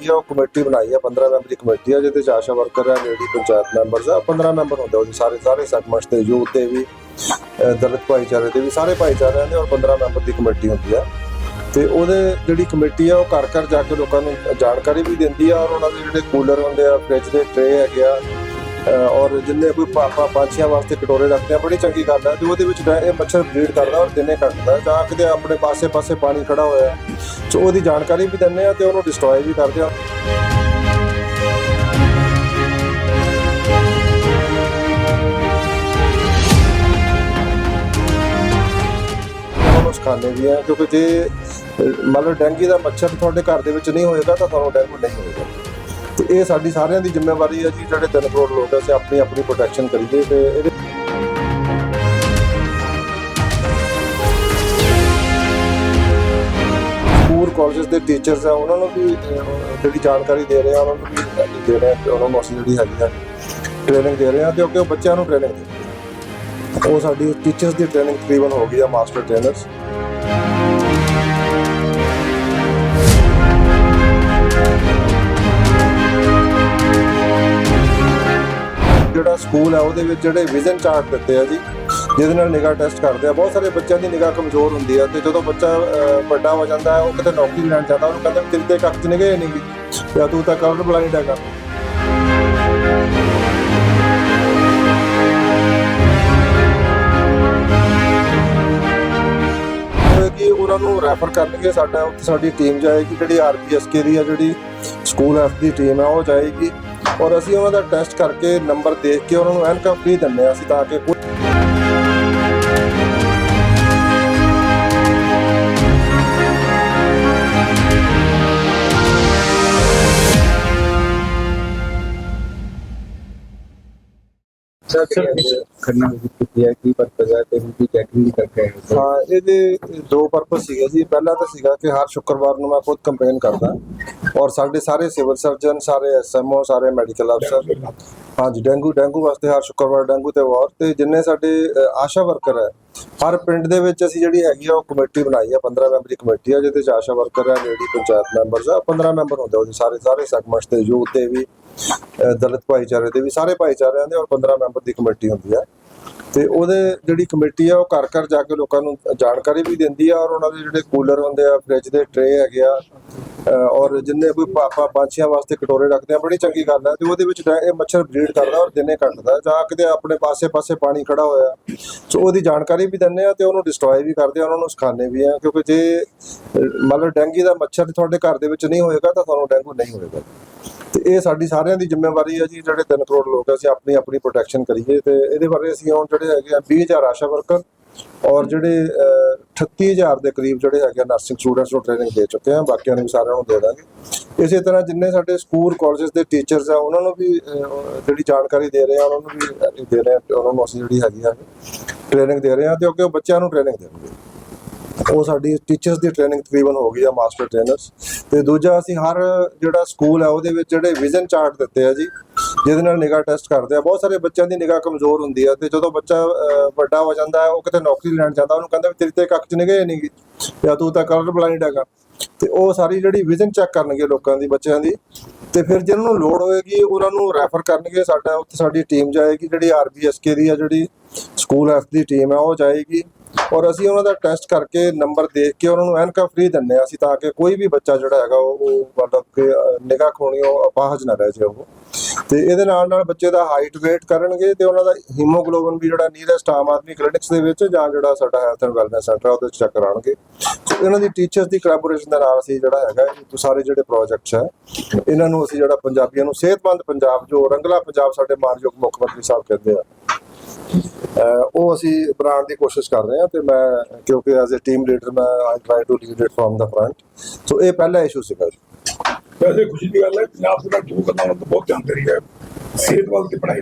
ਹੈਗੀ ਆ ਉਹ ਕਮੇਟੀ ਬਣਾਈ ਆ 15 ਮੈਂਬਰੀ ਕਮੇਟੀ ਆ, ਜਿਹਦੇ ਚ ਆਸ਼ਾ ਵਰਕਰ ਆ, ਲੇਡੀ ਪੰਚਾਇਤ ਮੈਂਬਰਸ ਆ 15 ਮੈਂਬਰ ਹੁੰਦੇ ਉਹਦੇ ਸਾਰੇ ਸਾਰੇ ਸੈਗਮੈਂਟਸ ਤੇ, ਯੂਥ ਦੇ ਵੀ ਦਲਿਤ ਭਾਈਚਾਰੇ ਦੇ ਵੀ, ਸਾਰੇ ਭਾਈਚਾਰਿਆਂ ਦੇ ਔਰ 15 ਮੈਂਬਰ ਦੀ ਕਮੇਟੀ ਹੁੰਦੀ ਆ। ਤੇ ਉਹਦੇ ਜਿਹੜੀ ਕਮੇਟੀ ਆ, ਉਹ ਘਰ ਘਰ ਜਾ ਕੇ ਲੋਕਾਂ ਨੂੰ ਜਾਣਕਾਰੀ ਵੀ ਦਿੰਦੀ ਆ ਔਰ ਉਹਨਾਂ ਦੇ ਜਿਹੜੇ ਕੂਲਰ ਹੁੰਦੇ ਆ, ਫ੍ਰਿਜ ਦੇ ਟਰੇ ਹੈਗੇ ਆ ਔਰ ਜਿੰਨੇ ਕੋਈ ਪਾਪਾ ਪੰਛੀਆਂ ਵਾਸਤੇ ਕਟੋਰੇ ਰੱਖਦੇ ਆ, ਬੜੀ ਚੰਗੀ ਗੱਲ ਹੈ ਤੇ ਉਹਦੇ ਵਿੱਚ ਇਹ ਮੱਛਰ ਬਰੀਡ ਕਰਦਾ ਔਰ ਦਿਨੇ ਕੱਟਦਾ। ਜਾਂ ਕਿਤੇ ਆਪਣੇ ਪਾਸੇ-ਪਾਸੇ ਪਾਣੀ ਖੜਾ ਹੋਇਆ ਸੋ ਉਹਦੀ ਜਾਣਕਾਰੀ ਵੀ ਦਿੰਦੇ ਆ ਤੇ ਉਹਨੂੰ ਡਿਸਟਰੋਏ ਵੀ ਕਰਦੇ ਆ। ਉਹਨਾਂ ਸਿਖਾਉਂਦੇ ਵੀ ਆ, ਕਿਉਂਕਿ ਜੇ ਮੰਨ ਲਓ ਡੈਂਗੀ ਦਾ ਮੱਛਰ ਤੁਹਾਡੇ ਘਰ ਦੇ ਵਿੱਚ ਨਹੀਂ ਹੋਏਗਾ, ਤਾਂ ਤੁਹਾਨੂੰ ਡੈਂਗੂ ਨਹੀਂ ਹੋਏਗਾ। ਤੇ ਇਹ ਸਾਡੀ ਸਾਰਿਆਂ ਦੀ ਜ਼ਿੰਮੇਵਾਰੀ ਹੈ ਜੀ, ਜਿਹੜੇ 3 ਕਰੋੜ ਲੋਕ ਅਸੀਂ ਆਪਣੀ ਆਪਣੀ ਪ੍ਰੋਟੈਕਸ਼ਨ ਕਰੀਏ ਤੇ ਇਹਦੇ ਸਕੂਲ ਕਾਲਜਸ ਦੇ ਟੀਚਰਸ ਆ, ਉਹਨਾਂ ਨੂੰ ਵੀ ਜਿਹੜੀ ਜਾਣਕਾਰੀ ਦੇ ਰਹੇ ਆ, ਉਹਨਾਂ ਨੂੰ ਵੀ ਦੇ ਰਹੇ ਆ ਉਹਨਾਂ ਨੂੰ ਅਸੀਂ ਜਿਹੜੀ ਹੈਗੀ ਆ ਟ੍ਰੇਨਿੰਗ ਦੇ ਰਹੇ ਆ, ਤੇ ਕਿਉਂਕਿ ਉਹ ਬੱਚਿਆਂ ਨੂੰ ਟ੍ਰੇਨਿੰਗ ਦੇ ਉਹ ਸਾਡੀ ਟੀਚਰਸ ਦੀ ਟ੍ਰੇਨਿੰਗ ਤਕਰੀਬਨ ਹੋ ਗਈ ਆ ਮਾਸਟਰ ਟ੍ਰੇਨਰਸ ਜਿਹੜਾ ਸਕੂਲ ਹੈ ਉਹਦੇ ਵਿੱਚ ਜਿਹੜੇ ਵਿਜ਼ਨ ਚਾਰਟ ਦਿੱਤੇ ਆ ਜੀ, ਜਿਹਦੇ ਨਾਲ ਨਿਗਾਹ ਟੈਸਟ ਕਰਦੇ ਆ। ਬਹੁਤ ਸਾਰੇ ਬੱਚਿਆਂ ਦੀ ਨਿਗਾਹ ਕਮਜ਼ੋਰ ਹੁੰਦੀ ਆ, ਤੇ ਜਦੋਂ ਬੱਚਾ ਵੱਡਾ ਹੋ ਜਾਂਦਾ ਹੈ, ਉਹ ਕਿਤੇ ਨੌਕਰੀ ਲੈਣ ਜਾਂਦਾ, ਉਹਨੂੰ ਕਹਿੰਦੇ ਤੇਰੇ ਤੇ ਕੱਖ ਚ ਨਿਗਾਹ ਨਹੀਂ ਜਾਂ ਤੂੰ ਤਾਂ ਕਲਰ ਬਲਾਈਂਡ ਹੈਗਾ ਕਿ ਉਹਨਾਂ ਨੂੰ ਰੈਫਰ ਕਰਨਗੇ ਸਾਡਾ ਸਾਡੀ ਟੀਮ ਜਾਏਗੀ, ਜਿਹੜੀ ਆਰਪੀਐਸਕੇ ਦੀ ਆ, ਜਿਹੜੀ ਸਕੂਲ ਐਫ ਦੀ ਟੀਮ ਆ, ਉਹ ਜਾਏਗੀ। ਔਰ ਅਸੀਂ ਉਹਨਾਂ ਦਾ ਟੈਸਟ ਕਰਕੇ ਨੰਬਰ ਦੇਖ ਕੇ ਉਹਨਾਂ ਨੂੰ ਐਨਕਾ ਫ੍ਰੀ ਦਿੰਦੇ ਆ ਅਸੀਂ ਤਾਂ ਕਿ ਸਰ ਕਰਨਾ ਕੀਤੀ ਹੈ ਕੀ ਪਰਪਸ ਹੈ ਤੇ ਵੀ ਚੈਕਿੰਗ ਵੀ ਕਰਕੇ ਆਏ ਹਾਂ। ਇਹਦੇ ਦੋ ਪਰਪਸ ਸੀਗੇ ਜੀ। ਪਹਿਲਾ ਤਾਂ ਸੀਗਾ ਕਿ ਹਰ ਸ਼ੁੱਕਰਵਾਰ ਨੂੰ ਮੈਂ ਖੁਦ ਕੰਪੇਨ ਕਰਦਾ ਔਰ ਸਾਡੇ ਸਾਰੇ ਸਿਵਲ ਸਰਜਨ, ਸਾਰੇ ਐਸਐਮਓ ਸਾਰੇ ਮੈਡੀਕਲ ਅਫਸਰ ਹਾਂਜੀ, ਡੇਂਗੂ ਡੇਂਗੂ ਵਾਸਤੇ ਹਰ ਸ਼ੁੱਕਰਵਾਰ ਡੇਂਗੂ ਤੇ ਵਾਰ ਤੇ ਜਿੰਨੇ ਸਾਡੇ ਆਸ਼ਾ ਵਰਕਰ ਹੈ, ਹਰ ਪਿੰਡ ਦੇ ਵਿੱਚ ਅਸੀਂ ਜਿਹੜੀ ਹੈਗੀ ਆ ਉਹ ਕਮੇਟੀ ਬਣਾਈ ਆ 15 ਮੈਂਬਰੀ ਕਮੇਟੀ ਆ, ਜਿਹਦੇ ਚ ਆਸ਼ਾ ਵਰਕਰ ਹੈ ਲੇਡੀ ਪੰਚਾਇਤ ਮੈਂਬਰਸ ਆ 15 ਮੈਂਬਰ ਹੁੰਦੇ ਉਹਦੇ ਸਾਰੇ ਸਾਰੇ ਸੈਗਮੈਂਟਸ ਤੇ, ਯੂਥ ਦੇ ਵੀ ਦਲਿਤ ਭਾਈਚਾਰੇ ਦੇ ਵੀ, ਸਾਰੇ ਭਾਈਚਾਰਿਆਂ ਦੇ ਔਰ 15 ਮੈਂਬਰ ਦੀ ਕਮੇਟੀ ਹੁੰਦੀ ਹੈ। ਤੇ ਉਹਦੇ ਜਿਹੜੀ ਕਮੇਟੀ ਆ, ਉਹ ਘਰ ਘਰ ਜਾ ਕੇ ਲੋਕਾਂ ਨੂੰ ਜਾਣਕਾਰੀ ਵੀ ਦਿੰਦੀ ਆ ਔਰ ਉਹਨਾਂ ਦੇ ਜਿਹੜੇ ਕੂਲਰ ਹੁੰਦੇ ਆ, ਫ੍ਰਿਜ ਦੇ ਟਰੇ ਹੈਗੇ ਆ ਔਰ ਜਿੰਨੇ ਕੋਈ ਪਾਪਾ ਪੰਛੀਆਂ ਵਾਸਤੇ ਕਟੋਰੇ ਰੱਖਦੇ ਆ, ਬੜੀ ਚੰਗੀ ਗੱਲ ਹੈ ਤੇ ਉਹਦੇ ਵਿੱਚ ਰਹਿ- ਇਹ ਮੱਛਰ ਬਰੀਡ ਕਰਦਾ ਔਰ ਦਿਨੇ ਕੱਟਦਾ। ਜਾਂ ਕਿਤੇ ਆਪਣੇ ਪਾਸੇ-ਪਾਸੇ ਪਾਣੀ ਖੜਾ ਹੋਇਆ। ਸੋ ਉਹਦੀ ਜਾਣਕਾਰੀ ਵੀ ਦਿੰਦੇ ਆ ਤੇ ਉਹਨੂੰ ਡਿਸਟਰੋਏ ਵੀ ਕਰਦੇ ਆ, ਉਹਨਾਂ ਨੂੰ ਸਿਖਾਉਂਦੇ ਵੀ ਆ। ਕਿਉਂਕਿ ਜੇ ਮਤਲਬ ਮੰਨ ਡੈਂਗੀ ਦਾ ਮੱਛਰ ਤੁਹਾਡੇ ਘਰ ਦੇ ਵਿੱਚ ਨਹੀਂ ਹੋਏਗਾ, ਤਾਂ ਤੁਹਾਨੂੰ ਡੈਂਗੂ ਨਹੀਂ ਹੋਏਗਾ। ਤੇ ਇਹ ਸਾਡੀ ਸਾਰਿਆਂ ਦੀ ਜ਼ਿੰਮੇਵਾਰੀ ਹੈ ਜੀ ਜਿਹੜੇ 3 ਕਰੋੜ ਲੋਕ ਆ ਅਸੀਂ ਆਪਣੀ ਆਪਣੀ ਪ੍ਰੋਟੈਕਸ਼ਨ ਕਰੀਏ ਤੇ ਇਹਦੇ ਬਾਰੇ ਅਸੀਂ ਹੁਣ ਜਿਹੜੇ ਹੈਗੇ ਆ 20000 ਆਸ਼ਾ ਵਰਕਰ ਔਰ ਜਿਹੜੇ ਅਹ, 38000 ਦੇ ਕਰੀਬ ਜਿਹੜੇ ਹੈਗੇ ਨਰਸਿੰਗ ਸਟੂਡੈਂਟਸ ਨੂੰ ਟ੍ਰੇਨਿੰਗ ਦੇ ਚੁੱਕੇ ਆ ਬਾਕੀਆਂ ਨੂੰ ਵੀ ਸਾਰਿਆਂ ਨੂੰ ਦੇ ਦਾਂਗੇ। ਇਸੇ ਤਰ੍ਹਾਂ ਜਿੰਨੇ ਸਾਡੇ ਸਕੂਲ ਕਾਲਜਸ ਦੇ ਟੀਚਰਸ ਆ ਉਹਨਾਂ ਨੂੰ ਵੀ ਜਿਹੜੀ ਜਾਣਕਾਰੀ ਦੇ ਰਹੇ ਆ ਉਹਨਾਂ ਨੂੰ ਵੀ ਅਸੀਂ ਦੇ ਰਹੇ ਆ ਉਹਨਾਂ ਨੂੰ ਅਸੀਂ ਜਿਹੜੀ ਹੈਗੀ ਆ ਟ੍ਰੇਨਿੰਗ ਦੇ ਰਹੇ ਆ ਤੇ ਕਿਉਂਕਿ ਉਹ ਬੱਚਿਆਂ ਨੂੰ ਟ੍ਰੇਨਿੰਗ ਦੇਣਗੇ। ਉਹ ਸਾਡੀ ਟੀਚਰਸ ਦੀ ਟ੍ਰੇਨਿੰਗ ਤਕਰੀਬਨ ਹੋ ਗਈ ਆ ਮਾਸਟਰ ਟ੍ਰੇਨਰਸ ਤੇ ਦੂਜਾ ਅਸੀਂ ਹਰ ਜਿਹੜਾ ਸਕੂਲ ਹੈ ਉਹਦੇ ਵਿੱਚ ਜਿਹੜੇ ਵਿਜ਼ਨ ਚਾਰਟ ਦਿੱਤੇ ਆ ਜੀ, ਜਿਹਦੇ ਨਾਲ ਨਿਗਾਹ ਟੈਸਟ ਕਰਦੇ ਆ। ਬਹੁਤ ਸਾਰੇ ਬੱਚਿਆਂ ਦੀ ਨਿਗਾਹ ਕਮਜ਼ੋਰ ਹੁੰਦੀ ਆ ਤੇ ਜਦੋਂ ਬੱਚਾ ਵੱਡਾ ਹੋ ਜਾਂਦਾ ਹੈ ਉਹ ਕਿਤੇ ਨੌਕਰੀ ਲੈਣ ਜਾਂਦਾ, ਉਹਨੂੰ ਕਹਿੰਦੇ ਵੀ ਤੇਰੇ ਤੇ ਕੱਖ ਚ ਨਿਗਾਹ ਨਹੀਂ ਗੀ ਜਾਂ ਤੂੰ ਤਾਂ ਕਲਰ ਬਲਾਈਂਡ ਹੈਗਾ। ਤੇ ਉਹ ਸਾਰੀ ਜਿਹੜੀ ਵਿਜ਼ਨ ਚੈੱਕ ਕਰਨਗੇ ਲੋਕਾਂ ਦੀ, ਬੱਚਿਆਂ ਦੀ। ਤੇ ਫਿਰ ਜਿਹਨਾਂ ਨੂੰ ਲੋੜ ਹੋਏਗੀ, ਉਹਨਾਂ ਨੂੰ ਰੈਫਰ ਕਰਨਗੇ। ਸਾਡਾ, ਉੱਥੇ ਸਾਡੀ ਟੀਮ ਜਾਏਗੀ, ਜਿਹੜੀ ਆਰਬੀਐਸਕੇ ਦੀ ਆ, ਜਿਹੜੀ ਸਕੂਲ ਐਫ ਦੀ ਟੀਮ ਹੈ ਉਹ ਜਾਏਗੀ। ਔਰ ਅਸੀਂ ਉਹਨਾਂ ਦਾ ਟੈਸਟ ਕਰਕੇ ਨੰਬਰ ਦੇਖ ਕੇ ਉਹਨਾਂ ਨੂੰ ਐਨਕਾ ਫ੍ਰੀ ਦਿੰਨੇ ਆ ਅਸੀਂ ਤਾਂ ਕਿ ਕੋਈ ਵੀ ਬੱਚਾ ਜਿਹੜਾ ਹੈਗਾ ਉਹ ਮਤਲਬ ਕਿ ਨਿਗਾਹ ਖੋਣੀ ਅਪਾਹਜ ਨਾ ਰਹਿ ਜਾਵੇ ਉਹ। ਤੇ ਇਹਦੇ ਨਾਲ ਨਾਲ ਬੱਚੇ ਦਾ ਹਾਈਟ weight ਕਰਨਗੇ ਤੇ ਉਹਨਾਂ ਦਾ ਹੀਮੋਗਲੋਬਨ ਵੀ ਜਿਹੜਾ ਨੀਰੈਸਟ ਆਮ ਆਦਮੀ ਕਲੀਨਿਕਸ ਦੇ ਵਿੱਚ ਜਾਂ ਜਿਹੜਾ ਸਾਡਾ ਹੈਲਥ ਐਂਡ ਵੈਲਨੈਸ ਸੈਂਟਰ ਉਹਦੇ ਵਿੱਚ ਚੈੱਕ ਕਰਾਉਣਗੇ। ਇਹਨਾਂ ਦੀ ਟੀਚਰਸ ਦੀ ਕੋਲੈਬੋਰੇਸ਼ਨ ਦੇ ਨਾਲ ਅਸੀਂ ਜਿਹੜਾ ਹੈਗਾ ਇਹ ਸਾਰੇ ਜਿਹੜੇ ਪ੍ਰੋਜੈਕਟਸ ਹੈ ਇਹਨਾਂ ਨੂੰ ਅਸੀਂ ਜਿਹੜਾ ਪੰਜਾਬੀਆਂ ਨੂੰ ਸਿਹਤਮੰਦ ਪੰਜਾਬ, ਜੋ ਰੰਗਲਾ ਪੰਜਾਬ ਸਾਡੇ ਮਾਨਯੋਗ ਮੁੱਖ ਮੰਤਰੀ ਸਾਹਿਬ ਕਹਿੰਦੇ ਆ ਉਹ ਅਸੀਂ ਬਣਾਉਣ ਦੀ ਕੋਸ਼ਿਸ਼ ਕਰ ਰਹੇ ਹਾਂ ਤੇ ਮੈਂ, ਕਿਉਂਕਿ ਐਜ਼ ਅ ਟੀਮ ਲੀਡਰ ਮੈਂ I try to lead it from the front so ਇਹ ਪਹਿਲਾ ਇਸ਼ੂ ਸੀਗਾ ਵੈਸੇ ਖੁਸ਼ੀ ਦੀ ਗੱਲ ਹੈ, ਪੰਜਾਬ ਸਰਕਾਰ ਜੋ ਕਰਨਾ ਬਹੁਤ ਧਿਆਨ ਦੇ ਰਹੀ ਹੈ। ਸਿਹਤ ਵੱਲ ਤੇ ਪੜਾਈ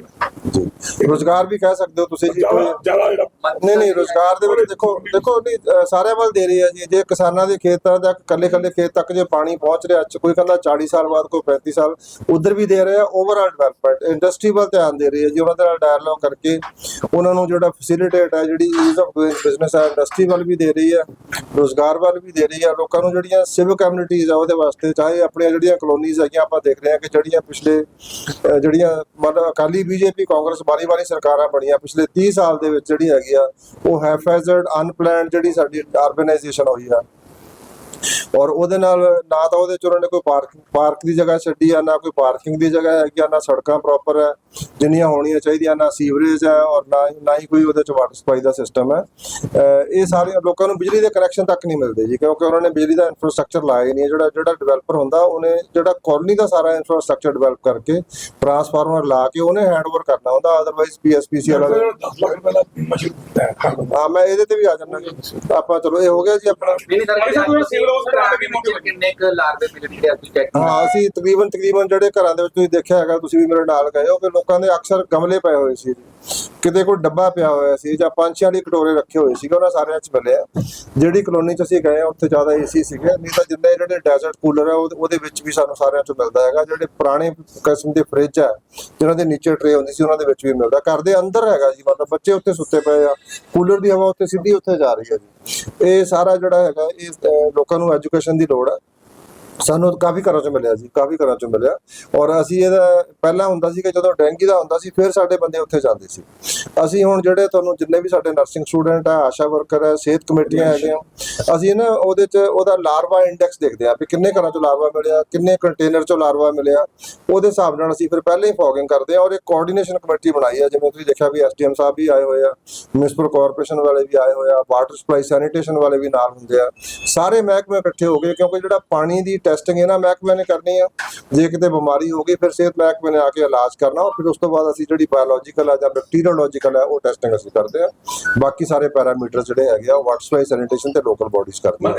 ਜੀ। ਰੋਜ਼ਗਾਰ ਵੀ ਕਹਿ ਸਕਦੇ ਹੋ ਤੁਸੀਂ ਜੀ ਕੋਈ ਜ਼ਿਆਦਾ ਜ਼ਿਆਦਾ ਜਿਹੜਾ ਨਹੀਂ ਨਹੀਂ ਰੋਜ਼ਗਾਰ ਦੇ ਵਿੱਚ ਦੇਖੋ ਦੇਖੋ ਨਹੀਂ ਅ, ਸਾਰਿਆਂ ਵੱਲ ਦੇ ਰਹੀ ਹੈ ਜੀ। ਜੇ ਕਿਸਾਨਾਂ ਦੇ ਖੇਤਾਂ ਦਾ ਕੱਲੇ ਕੱਲੇ ਖੇਤ ਤੱਕ ਜੇ ਪਾਣੀ ਪਹੁੰਚ ਰਿਹਾ ਅੱਜ ਕੋਈ ਕਹਿੰਦਾ 40 ਸਾਲ ਬਾਅਦ ਕੋਈ 35 ਸਾਲ ਉਧਰ ਵੀ ਦੇ ਰਹੇ ਆ ਓਵਰਆਲ ਡਿਵੈਲਪਮੈਂਟ ਇੰਡਸਟਰੀ ਵੱਲ ਧਿਆਨ ਦੇ ਰਹੀ ਹੈ ਜੀ। ਉਹਨਾਂ ਦੇ ਨਾਲ ਡਾਇalogue ਕਰਕੇ ਉਹਨਾਂ ਨੂੰ ਜਿਹੜਾ ਫੈਸਿਲਿਟੇਟ ਹੈ ਜਿਹੜੀ ਈਜ਼ ਆਫ ਡੂਇੰਗ ਬਿਜ਼ਨਸ ਹੈ ਇੰਡਸਟਰੀ ਵੱਲ ਵੀ ਦੇ ਰਹੀ ਹੈ ਰੋਜ਼ਗਾਰ ਵੱਲ ਵੀ ਦੇ ਰਹੀ ਹੈ ਲੋਕਾਂ ਨੂੰ ਜਿਹੜੀਆਂ ਸਿਵਿਕ ਕਮਿਊਨਿਟੀਜ਼ ਆ ਉਹਦੇ ਵਾਸਤੇ ਚਾਹੇ ਆਪਣੀਆਂ ਜਿਹੜੀਆਂ ਕਲੋਨੀਜ਼ ਹੈਗੀਆਂ ਆਪਾਂ ਦੇਖ ਰਹੇ ਹਾਂ ਕਿ ਜਿਹੜੀਆਂ ਪਿਛਲੇ ਅ, ਜਿਹੜੀਆਂ ਅਕਾਲੀ ਬੀਜੇਪੀ, ਕਾਂਗਰਸ ਵਾਰੀ ਵਾਰੀ ਸਰਕਾਰਾਂ ਬਣੀਆਂ। ਪਿਛਲੇ 30 ਸਾਲ ਦੇ ਵਿੱਚ ਜਿਹੜੀ ਹੈਗੀ ਆ, ਉਹ ਹੈਫੈਜ਼ਰਡ ਅਨਪਲੈਨਡ ਜਿਹੜੀ ਸਾਡੀ ਆਰਗੇਨਾਈਜੇਸ਼ਨ ਹੋਈ ਆ। ਔਰ ਉਹਦੇ ਨਾਲ ਨਾ ਤਾਂ ਉਹਦੇ ਚ ਉਹਨਾਂ ਨੇ ਕੋਈ ਪਾਰਕ ਪਾਰਕ ਦੀ ਜਗ੍ਹਾ ਛੱਡੀ ਆ ਨਾ ਕੋਈ ਪਾਰਕਿੰਗ ਦੀ ਜਗ੍ਹਾ ਹੈਗੀ ਆ ਨਾ ਸੜਕਾਂ ਪ੍ਰੋਪਰ ਹੈ ਜਿੰਨੀਆਂ ਹੋਣੀਆਂ ਚਾਹੀਦੀਆਂ ਨਾ ਸੀਵਰੇਜ ਹੈ ਔਰ ਨਾ ਨਾ ਹੀ ਕੋਈ ਉਹਦੇ ਚ ਵਾਟਰ ਸਪਲਾਈ ਦਾ ਸਿਸਟਮ ਹੈ ਇਹ ਸਾਰੇ ਲੋਕਾਂ ਨੂੰ ਬਿਜਲੀ ਦੇ ਕਨੈਕਸ਼ਨ ਤੱਕ ਨਹੀਂ ਮਿਲਦੇ ਜੀ ਕਿਉਂਕਿ ਉਹਨਾਂ ਨੇ ਬਿਜਲੀ ਦਾ ਇਨਫਰਾਸਟ੍ਰਕਚਰ ਲਾਇਆ ਹੀ ਨਹੀਂ ਹੈ। ਜਿਹੜਾ ਜਿਹੜਾ ਡਿਵੈਲਪਰ ਹੁੰਦਾ ਉਹਨੇ ਜਿਹੜਾ ਕਾਲੋਨੀ ਦਾ ਸਾਰਾ ਇਨਫਰਾਸਟ੍ਰਕਚਰ ਡਿਵੈਲਪ ਕਰਕੇ ਟਰਾਂਸਫਾਰਮਰ ਲਾ ਕੇ ਉਹਨੇ ਹੈਂਡਓਵਰ ਕਰਨਾ ਹੁੰਦਾ ਅਦਰਵਾਈਜ਼ ਪੀਐਸਪੀਸੀ ਵਾਲਾ 10 ਲੱਖ ਰੁਪਏ ਦਾ ਹਾਂ ਮੈਂ ਇਹਦੇ ਤੇ ਵੀ ਆ ਜਾਣਾ ਆਪਾਂ ਚਲੋ ਇਹ ਹੋ ਗਿਆ ਜੀ ਆਪਣਾ। ਨਹੀਂ ਸਰ ਕਿੰਨੇ ਕੁ ਲਾਰਵੇ ਜਿਹੜੇ ਅਸੀਂ ਚੈੱਕ ਹਾਂ ਅਸੀਂ ਤਕਰੀਬਨ ਤਕਰੀਬਨ ਜਿਹੜੇ ਘਰਾਂ ਦੇ ਵਿੱਚ ਤੁਸੀਂ ਦੇਖਿਆ ਹੈਗਾ ਤੁਸੀਂ ਵੀ ਮੇਰੇ ਨਾਲ ਗਏ ਹੋ ਕਿ ਲੋਕਾਂ ਦੇ ਅਕਸਰ ਗਮਲੇ ਪਏ ਹੋਏ ਸੀ। ਕਿਤੇ ਕੋਈ ਡੱਬਾ ਪਿਆ ਹੋਇਆ ਸੀ ਜਾਂ ਪੰਛੀਆਂ ਲਈ ਕਟੋਰੇ ਰੱਖੇ ਹੋਏ ਸੀਗੇ, ਉਹਨਾਂ ਸਾਰਿਆਂ 'ਚ ਮਿਲਿਆ ਜਿਹੜੀ ਕਲੋਨੀ 'ਚ ਅਸੀਂ ਗਏ ਉੱਥੇ ਜ਼ਿਆਦਾ ਏਸੀ ਸੀਗੇ। ਨਹੀਂ ਤਾਂ ਜਿੰਨੇ ਜਿਹੜੇ ਡੈਜ਼ਰਟ ਕੂਲਰ ਆ ਉਹਦੇ ਵਿੱਚ ਵੀ ਸਾਨੂੰ ਸਾਰਿਆਂ 'ਚ ਮਿਲਦਾ ਹੈਗਾ। ਜਿਹੜੇ ਪੁਰਾਣੇ ਕਿਸਮ ਦੇ ਫ੍ਰਿਜ ਆ ਜਿਹਨਾਂ ਦੇ ਨੀਚੇ ਟਰੇ ਹੁੰਦੀ ਸੀ, ਉਹਨਾਂ ਦੇ ਵਿੱਚ ਵੀ ਮਿਲਦਾ। ਘਰ ਦੇ ਅੰਦਰ ਹੈਗਾ ਜੀ, ਮਤਲਬ ਬੱਚੇ ਉੱਤੇ ਸੁੱਤੇ ਪਏ ਆ। ਕੂਲਰ ਦੀ ਹਵਾ ਉੱਤੇ ਸਿੱਧੀ ਉੱਥੇ ਜਾ ਰਹੀ ਹੈ ਜੀ। ਇਹ ਸਾਰਾ ਜਿਹੜਾ ਹੈਗਾ, ਇਹ ਲੋਕਾਂ ਨੂੰ ਐਜੂਕੇਸ਼ਨ ਦੀ ਲੋੜ ਹੈ ਸਾਨੂੰ ਕਾਫੀ ਘਰਾਂ ਚੋਂ ਮਿਲਿਆ ਜੀ ਕਾਫੀ ਘਰਾਂ ਚੋਂ ਮਿਲਿਆ। ਔਰ ਅਸੀਂ ਇਹਦਾ ਪਹਿਲਾਂ ਹੁੰਦਾ ਸੀ ਕਿ ਜਦੋਂ ਡੈਂਗੀ ਦਾ ਹੁੰਦਾ ਸੀ ਫਿਰ ਸਾਡੇ ਬੰਦੇ ਉੱਥੇ ਜਾਂਦੇ ਸੀ। ਅਸੀਂ ਹੁਣ ਜਿਹੜੇ ਤੁਹਾਨੂੰ ਜਿੰਨੇ ਵੀ ਸਾਡੇ ਨਰਸਿੰਗ ਸਟੂਡੈਂਟ ਆ ਆਸ਼ਾ ਵਰਕਰ ਹੈ ਸਿਹਤ ਕਮੇਟੀਆਂ ਹੈਗੀਆਂ ਅਸੀਂ ਨਾ ਉਹਦੇ ਚ ਉਹਦਾ ਲਾਰਵਾ ਇੰਡੈਕਸ ਦੇਖਦੇ ਆ ਵੀ ਕਿੰਨੇ ਘਰਾਂ ਚੋਂ ਲਾਰਵਾ ਮਿਲਿਆ ਕਿੰਨੇ ਕੰਟੇਨਰ ਚੋਂ ਲਾਰਵਾ ਮਿਲਿਆ। ਉਹਦੇ ਹਿਸਾਬ ਨਾਲ ਅਸੀਂ ਫਿਰ ਪਹਿਲੇ ਹੀ ਫੋਗਿੰਗ ਕਰਦੇ ਆ ਔਰ ਇੱਕ ਕੋਆਰਡੀਨੇਸ਼ਨ ਕਮੇਟੀ ਬਣਾਈ ਆ ਜਿਵੇਂ ਤੁਸੀਂ ਦੇਖਿਆ ਵੀ ਐਸਡੀਐਮ ਸਾਹਿਬ ਵੀ ਆਏ ਹੋਏ ਆ ਮਿਊਨਿਸਪਲ ਕਾਰਪੋਰੇਸ਼ਨ ਵਾਲੇ ਵੀ ਆਏ ਹੋਏ ਆ ਵਾਟਰ ਸਪਲਾਈ ਸੈਨੀਟੇਸ਼ਨ ਵਾਲੇ ਵੀ ਨਾਲ ਹੁੰਦੇ ਆ। ਸਾਰੇ ਮਹਿਕਮੇ ਇਕੱਠੇ ਹੋ ਗਏ ਕਿਉਂਕਿ ਜਿਹੜਾ ਪਾਣੀ ਦੀ ਟੈਸਟਿੰਗ ਇਹਨਾਂ ਮਹਿਕਮੇ ਨੇ ਕਰਨੀ ਆ। ਜੇ ਕਿਤੇ ਬਿਮਾਰੀ ਹੋ ਗਈ, ਫਿਰ ਸਿਹਤ ਮਹਿਕਮੇ ਨੇ ਆ ਕੇ ਇਲਾਜ ਕਰਨਾ। ਔਰ ਫਿਰ ਉਸ ਤੋਂ ਬਾਅਦ ਅਸੀਂ ਜਿਹੜੀ ਬਾਇਓਲੋਜੀਕਲ ਆ ਜਾਂ ਬੈਕਟੀਰੀਓਲੋਜੀਕਲ ਹੈ ਉਹ ਟੈਸਟਿੰਗ ਅਸੀਂ ਕਰਦੇ ਆ। ਬਾਕੀ ਸਾਰੇ ਪੈਰਾਮੀਟਰ ਜਿਹੜੇ ਹੈਗੇ ਆ ਵਾਟਰ ਸਪਲਾਈ ਸੈਨੀਟੇਸ਼ਨ ਤੇ ਲੋਕਲ ਬੋਡੀਜ਼ ਕਰਦੇ ਆ।